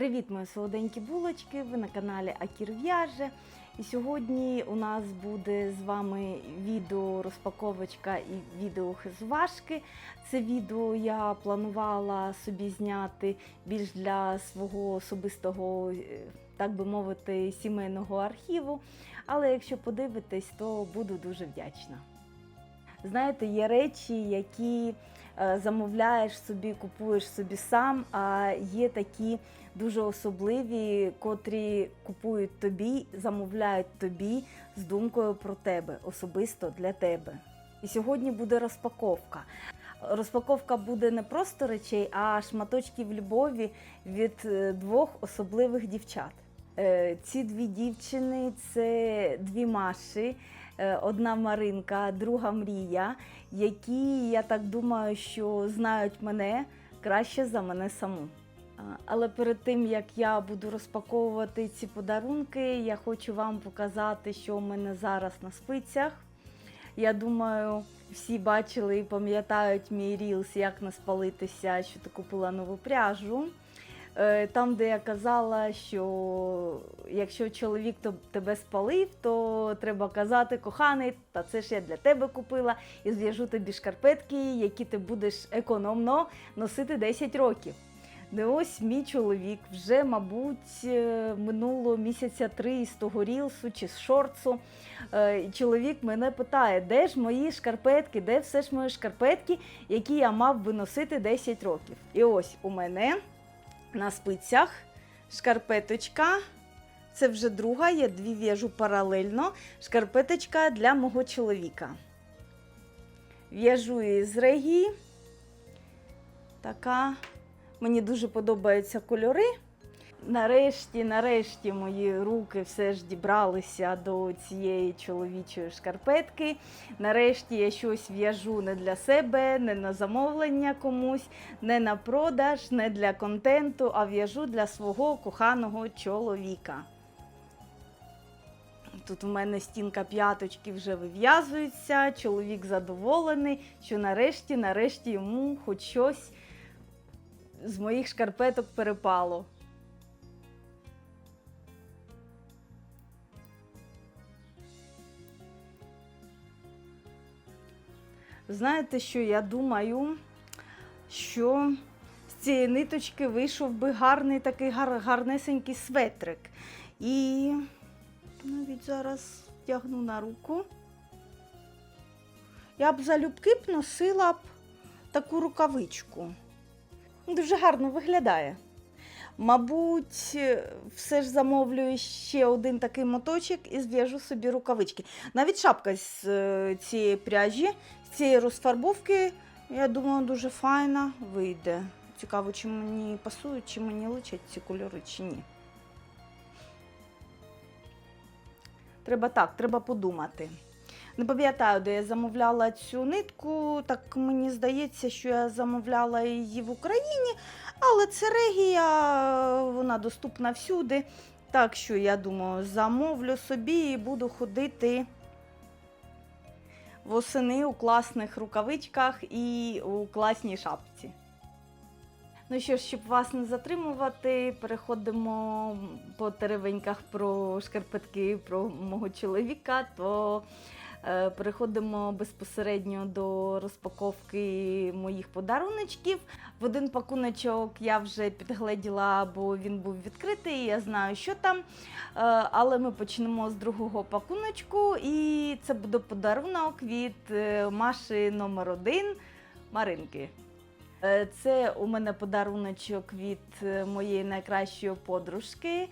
Привіт, мої солоденькі булочки! Ви на каналі Акір В'яже. І сьогодні у нас буде з вами відео розпаковочка і відео хизувашки. Це відео я планувала собі зняти більш для свого особистого, е, так би мовити, сімейного архіву. Але якщо подивитесь, то буду дуже вдячна. Знаєте, є речі, які е, замовляєш собі, купуєш собі сам, а є такі дуже особливі, котрі купують тобі, замовляють тобі з думкою про тебе, особисто для тебе. І сьогодні буде розпаковка. Розпаковка буде не просто речей, а шматочків любові від е, двох особливих дівчат. Е, Ці дві дівчини це дві Маші, е, одна Маринка, друга Мрія, які, я так думаю, що знають мене краще за мене саму. Але перед тим як я буду розпаковувати ці подарунки, я хочу вам показати, що у мене зараз на спицях. Я думаю, всі бачили і пам'ятають мій рілс, як не спалитися, що ти купила нову пряжу. Е, Там, де я казала, що якщо чоловік тебе спалив, то треба казати, коханий, та це ж я для тебе купила і зв'яжу тобі шкарпетки, які ти будеш економно носити 10 років. Не ось мій чоловік вже, мабуть, е, минуло місяця три з того рілсу чи з шорцу. Е, чоловік мене питає, де ж мої шкарпетки, де все ж мої шкарпетки, які я мав би носити 10 років. І ось у мене на спицях шкарпеточка. Це вже друга, я дві в'яжу паралельно. Шкарпеточка для мого чоловіка. В'яжу її з регії. Така. Мені дуже подобаються кольори. Нарешті, нарешті мої руки все ж дібралися до цієї чоловічої шкарпетки. Нарешті я щось в'яжу не для себе, не на замовлення комусь, не на продаж, не для контенту, а в'яжу для свого коханого чоловіка. Тут у мене стінка п'яточки вже вив'язується, чоловік задоволений, що нарешті, нарешті йому хоч щось з моїх шкарпеток перепало. Знаєте, що я думаю, що з цієї ниточки вийшов би гарний такий гар, гарнесенький светрик. І навіть зараз вдягну на руку. Я б залюбки б носила б таку рукавичку. Дуже гарно виглядає. Мабуть, все ж замовлю ще один такий моточок і зв'яжу собі рукавички. Навіть шапка з е, цієї пряжі, з цієї розфарбовки, я думаю, дуже файна вийде. Цікаво, чи мені пасують, чи мені личать ці кольори, чи ні. Треба так, треба подумати. Не пам'ятаю, де я замовляла цю нитку. Так мені здається, що я замовляла її в Україні, але це регія, вона доступна всюди. Так що я думаю, замовлю собі і буду ходити восени у класних рукавичках і у класній шапці. Ну що ж, щоб вас не затримувати, переходимо по теревеньках про шкарпетки про мого чоловіка, то переходимо безпосередньо до розпаковки моїх подаруночків. В один пакуночок я вже підгледіла, бо він був відкритий, я знаю, що там. Е, але ми почнемо з другого пакуночку, і це буде подарунок від е, Маші номер один Маринки. Е, Це у мене подаруночок від е, моєї найкращої подружки.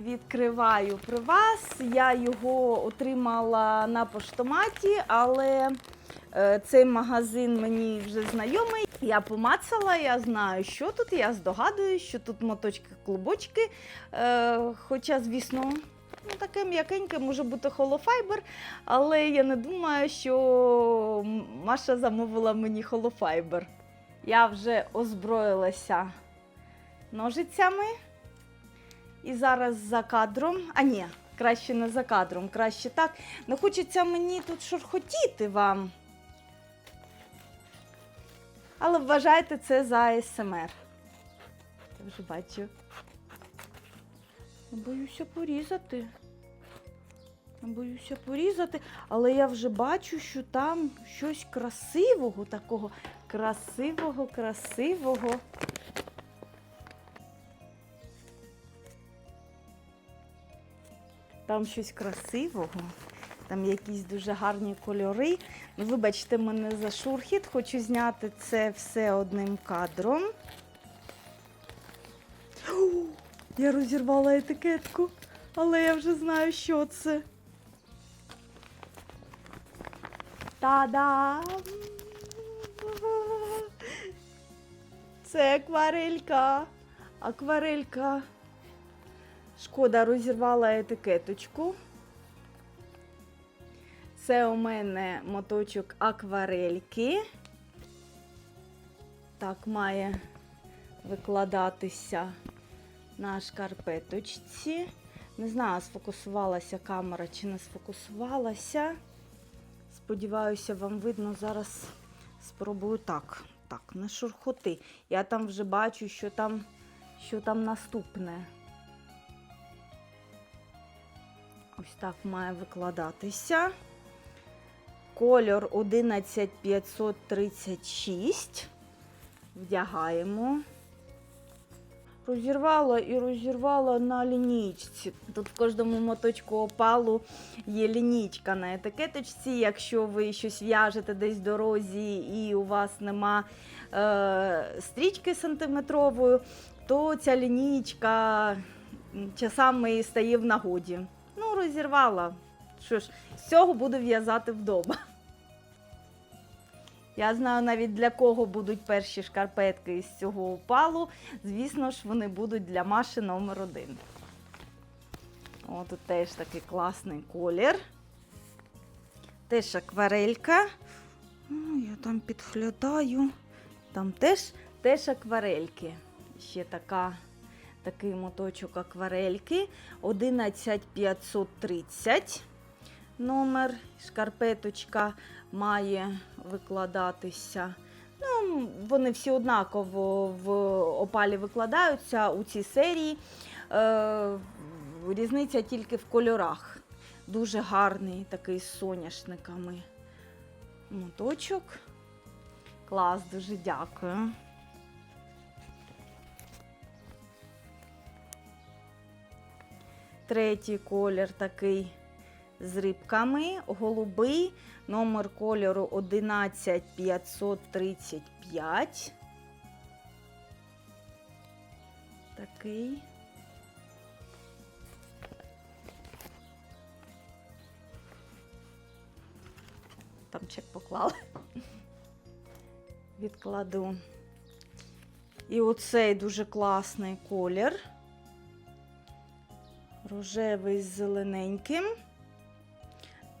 Відкриваю при вас. Я його отримала на поштоматі, але е, цей магазин мені вже знайомий. Я помацала, я знаю, що тут. Я здогадуюсь, що тут моточки-клубочки. Е, Хоча, звісно, ну, таке м'якеньке може бути холофайбер, але я не думаю, що Маша замовила мені холофайбер. Я вже озброїлася ножицями. І зараз за кадром, а ні, краще не за кадром, краще так. Не хочеться мені тут шурхотіти вам. Але вважайте це за СМР. Я вже бачу. Боюся порізати. Боюся порізати, але я вже бачу, що там щось красивого, такого красивого, красивого. Там щось красивого, там якісь дуже гарні кольори. Ну, вибачте мене за шурхіт, хочу зняти це все одним кадром. О, я розірвала етикетку, але я вже знаю, що це. Та-дам! Це акварелька. Акварелька. Шкода розірвала етикеточку. Це у мене моточок акварельки. Так має викладатися на шкарпеточці. Не знаю, сфокусувалася камера чи не сфокусувалася. Сподіваюся, вам видно зараз спробую так. Так, не шурхоти. Я там вже бачу, що там, що там наступне. Ось так має викладатися. Кольор 11536. Вдягаємо. Розірвала і розірвала на лінійці. Тут в кожному моточку опалу є лінійка на етикеточці. Якщо ви щось в'яжете десь в дорозі і у вас нема е, стрічки сантиметрової, то ця лінійка часами стає в нагоді. Ну, розірвала. Що ж, з цього буду в'язати вдома. Я знаю навіть для кого будуть перші шкарпетки з цього опалу. Звісно ж, вони будуть для Маші номер один. О, тут теж такий класний колір. Теж акварелька. О, я там підглядаю. Там теж, теж акварельки. Ще така, такий моточок акварельки. 11530 номер. Шкарпеточка має викладатися. Ну, вони всі однаково в опалі викладаються у цій серії. Е, різниця тільки в кольорах. Дуже гарний такий з соняшниками моточок. Клас, дуже дякую. Третій колір такий з рибками, голубий, номер кольору 11535. Такий. Там чек поклали. Відкладу. І оцей дуже класний колір. Рожевий з зелененьким.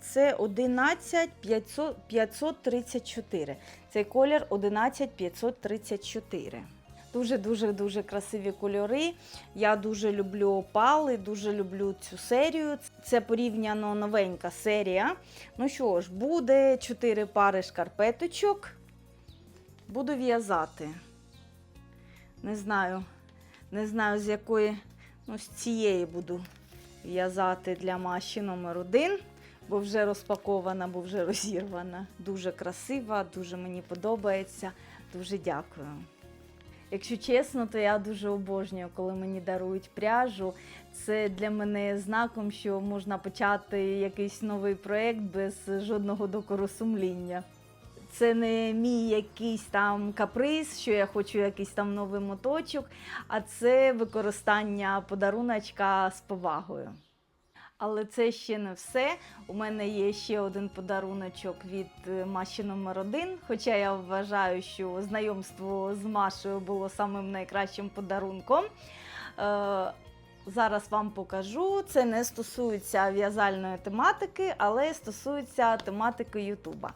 Це 11534. Цей колір 11534. Дуже-дуже дуже красиві кольори. Я дуже люблю опали, дуже люблю цю серію. Це порівняно новенька серія. Ну що ж, буде 4 пари шкарпеточок. Буду в'язати. Не знаю, не знаю, з якої, ну, з цієї буду в'язати для Маші номер один бо вже розпакована, бо вже розірвана. Дуже красива, дуже мені подобається. Дуже дякую. Якщо чесно, то я дуже обожнюю, коли мені дарують пряжу. Це для мене знаком, що можна почати якийсь новий проєкт без жодного докору сумління. Це не мій якийсь там каприз, що я хочу якийсь там новий моточок, а це використання подаруночка з повагою. Але це ще не все. У мене є ще один подаруночок від е, Маші номер 1 Хоча я вважаю, що знайомство з Машею було самим найкращим подарунком. Е, Зараз вам покажу. Це не стосується в'язальної тематики, але стосується тематики Ютуба.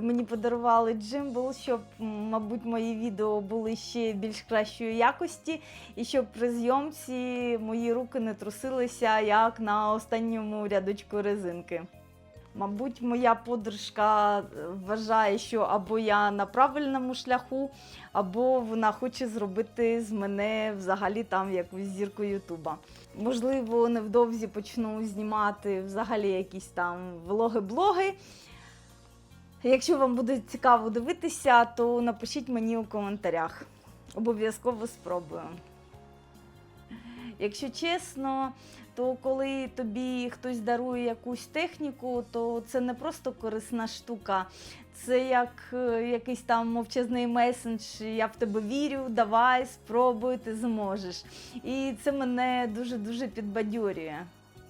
Мені подарували джимбл, щоб, мабуть, мої відео були ще більш кращої якості, і щоб при зйомці мої руки не трусилися як на останньому рядочку резинки. Мабуть, моя подружка е, вважає, що або я на правильному шляху, або вона хоче зробити з мене взагалі там якусь зірку Ютуба. Можливо, невдовзі почну знімати взагалі якісь там влоги-блоги. Якщо вам буде цікаво дивитися, то напишіть мені у коментарях. Обов'язково спробую. Якщо чесно, то коли тобі хтось дарує якусь техніку, то це не просто корисна штука, це як е, якийсь там мовчазний месендж. Я в тебе вірю, давай, спробуй, ти зможеш. І це мене дуже-дуже підбадьорює.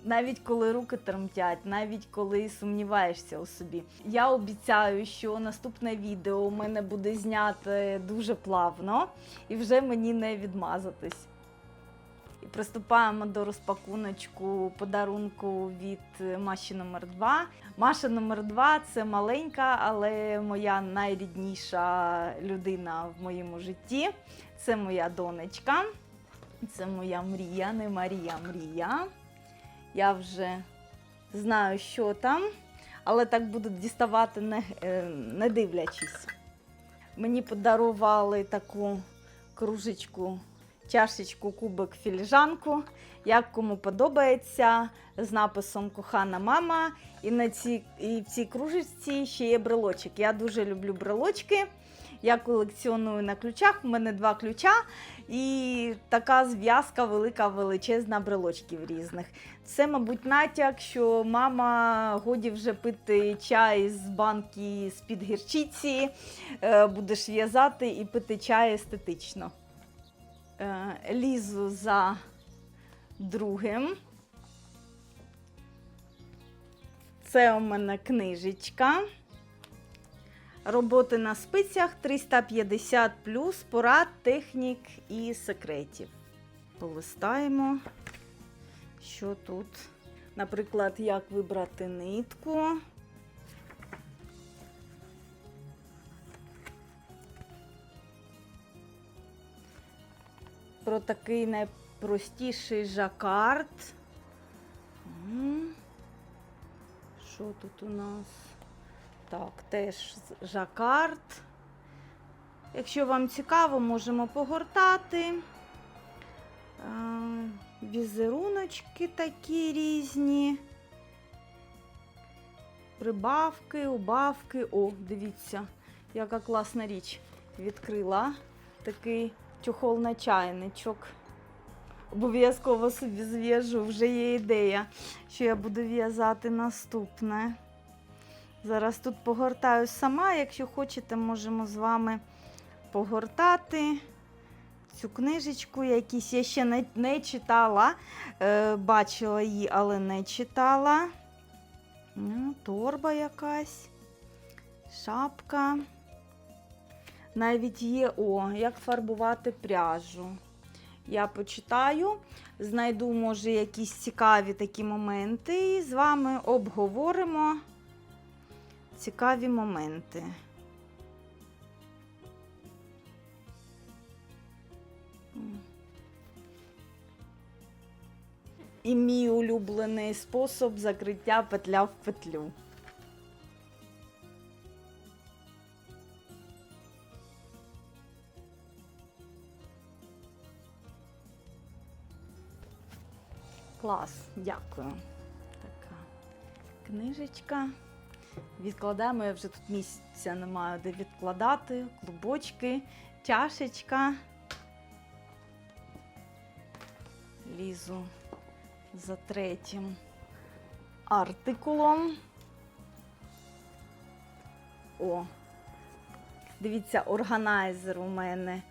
Навіть коли руки тремтять, навіть коли сумніваєшся у собі. Я обіцяю, що наступне відео у мене буде знято дуже плавно і вже мені не відмазатись. І приступаємо до розпакуночку подарунку від Маші номер 2 Маша номер 2 це маленька, але моя найрідніша людина в моєму житті. Це моя донечка. Це моя мрія, не Марія мрія. Я вже знаю, що там, але так буду діставати, не, е, не дивлячись. Мені подарували таку кружечку, чашечку, кубик, філіжанку. Як кому подобається, з написом Кохана мама. І, на цій, і в цій кружечці ще є брелочок. Я дуже люблю брелочки. Я колекціоную на ключах. У мене два ключа і така зв'язка велика, величезна брелочків різних. Це, мабуть, натяк, що мама годі вже пити чай з банки з-під гірчиці, е, будеш в'язати і пити чай естетично. Е, Лізу за другим. Це у мене книжечка. Роботи на спицях 350 плюс порад, технік і секретів. Полистаємо, що тут. Наприклад, як вибрати нитку. Про такий найпростіший жакард. Що тут у нас? Так, теж з- жакард. Якщо вам цікаво, можемо погортати. Візеруночки такі різні. Прибавки, убавки. О, дивіться, яка класна річ. Відкрила такий чохол на чайничок. Обов'язково собі зв'яжу, вже є ідея, що я буду в'язати наступне. Зараз тут погортаю сама. Якщо хочете, можемо з вами погортати цю книжечку. Якісь я ще не, не читала, е, бачила її, але не читала. Ну, торба якась, шапка. Навіть є о, як фарбувати пряжу. Я почитаю, знайду, може, якісь цікаві такі моменти і з вами обговоримо цікаві моменти. І мій улюблений спосіб закриття петля в петлю. Клас, дякую. Така книжечка. Відкладаємо, я вже тут місця не маю де відкладати. Клубочки, чашечка. Лізу за третім артикулом. О, дивіться, органайзер у мене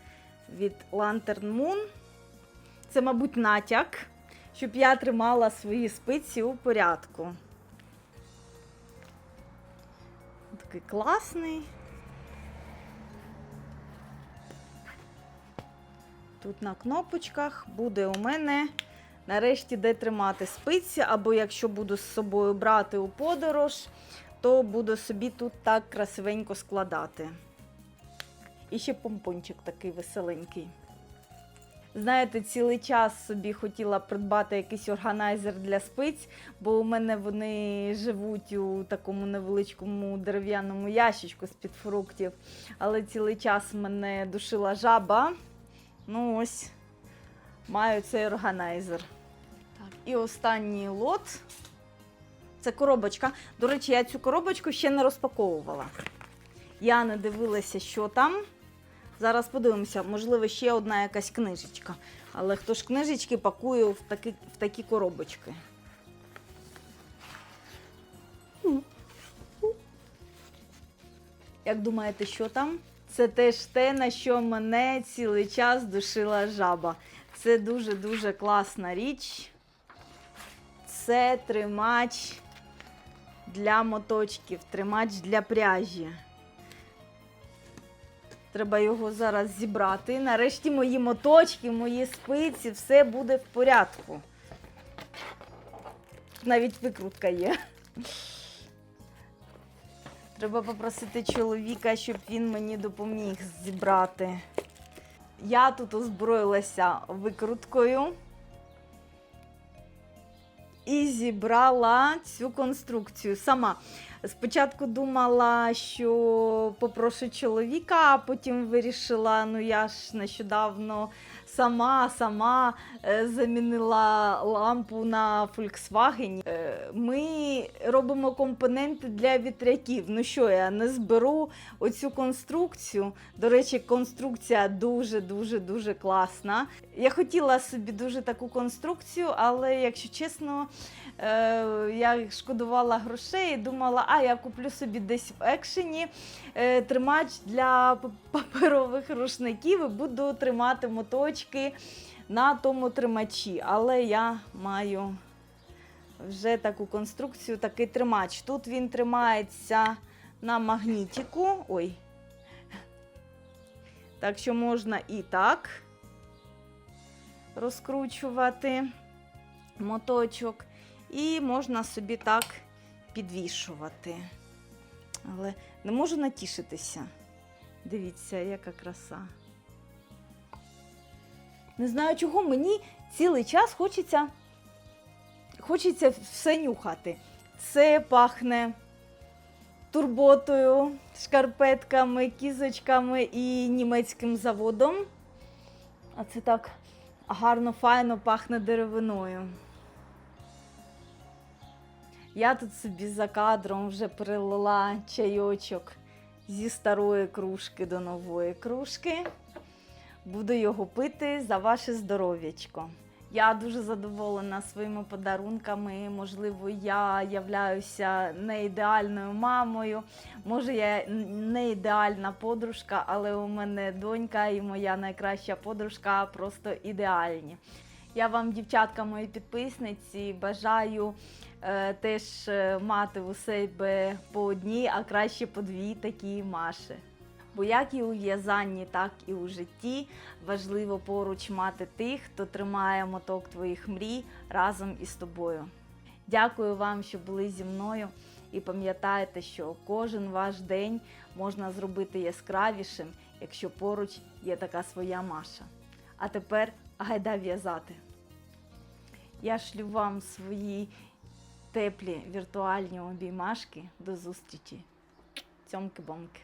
від Lantern Moon. Це, мабуть, натяк, щоб я тримала свої спиці у порядку. Такий класний. Тут на кнопочках буде у мене нарешті де тримати спиці, або якщо буду з собою брати у подорож, то буду собі тут так красивенько складати. І ще помпончик такий веселенький. Знаєте, цілий час собі хотіла придбати якийсь органайзер для спиць, бо у мене вони живуть у такому невеличкому дерев'яному ящичку з-під фруктів. Але цілий час мене душила жаба. Ну ось, маю цей органайзер. Так, і останній лот. Це коробочка. До речі, я цю коробочку ще не розпаковувала. Я не дивилася, що там. Зараз подивимося, можливо, ще одна якась книжечка. Але хто ж книжечки пакує в такі, в такі коробочки? Як думаєте, що там? Це теж те, на що мене цілий час душила жаба. Це дуже-дуже класна річ. Це тримач для моточків, тримач для пряжі. Треба його зараз зібрати. Нарешті мої моточки, мої спиці, все буде в порядку. Навіть викрутка є. Треба попросити чоловіка, щоб він мені допоміг зібрати. Я тут озброїлася викруткою і зібрала цю конструкцію сама. Спочатку думала, що попрошу чоловіка, а потім вирішила, ну я ж нещодавно сама сама е, замінила лампу на Volkswagen. Е, Ми робимо компоненти для вітряків. Ну що, я не зберу оцю конструкцію. До речі, конструкція дуже-дуже дуже класна. Я хотіла собі дуже таку конструкцію, але якщо чесно, е, я шкодувала грошей і думала, а я куплю собі десь в екшені тримач для паперових рушників і буду тримати моточки на тому тримачі. Але я маю вже таку конструкцію, такий тримач. Тут він тримається на магнітику. Ой. Так що можна і так розкручувати моточок, і можна собі так підвішувати. Але не можу натішитися. Дивіться, яка краса. Не знаю, чого мені цілий час хочеться, хочеться все нюхати. Це пахне турботою, шкарпетками, кізочками і німецьким заводом. А це так гарно, файно пахне деревиною. Я тут собі за кадром вже перелила чайочок зі старої кружки до нової кружки. Буду його пити за ваше здоров'ячко. Я дуже задоволена своїми подарунками. Можливо, я являюся не ідеальною мамою. Може, я не ідеальна подружка, але у мене донька і моя найкраща подружка просто ідеальні. Я вам, дівчатка, мої підписниці, бажаю е, теж е, мати у себе по одній, а краще по дві такі маші. Бо як і у в'язанні, так і у житті важливо поруч мати тих, хто тримає моток твоїх мрій разом із тобою. Дякую вам, що були зі мною. І пам'ятайте, що кожен ваш день можна зробити яскравішим, якщо поруч є така своя Маша. А тепер гайда в'язати. Я шлю вам свої теплі віртуальні обіймашки. До зустрічі. Цьомки-бомки.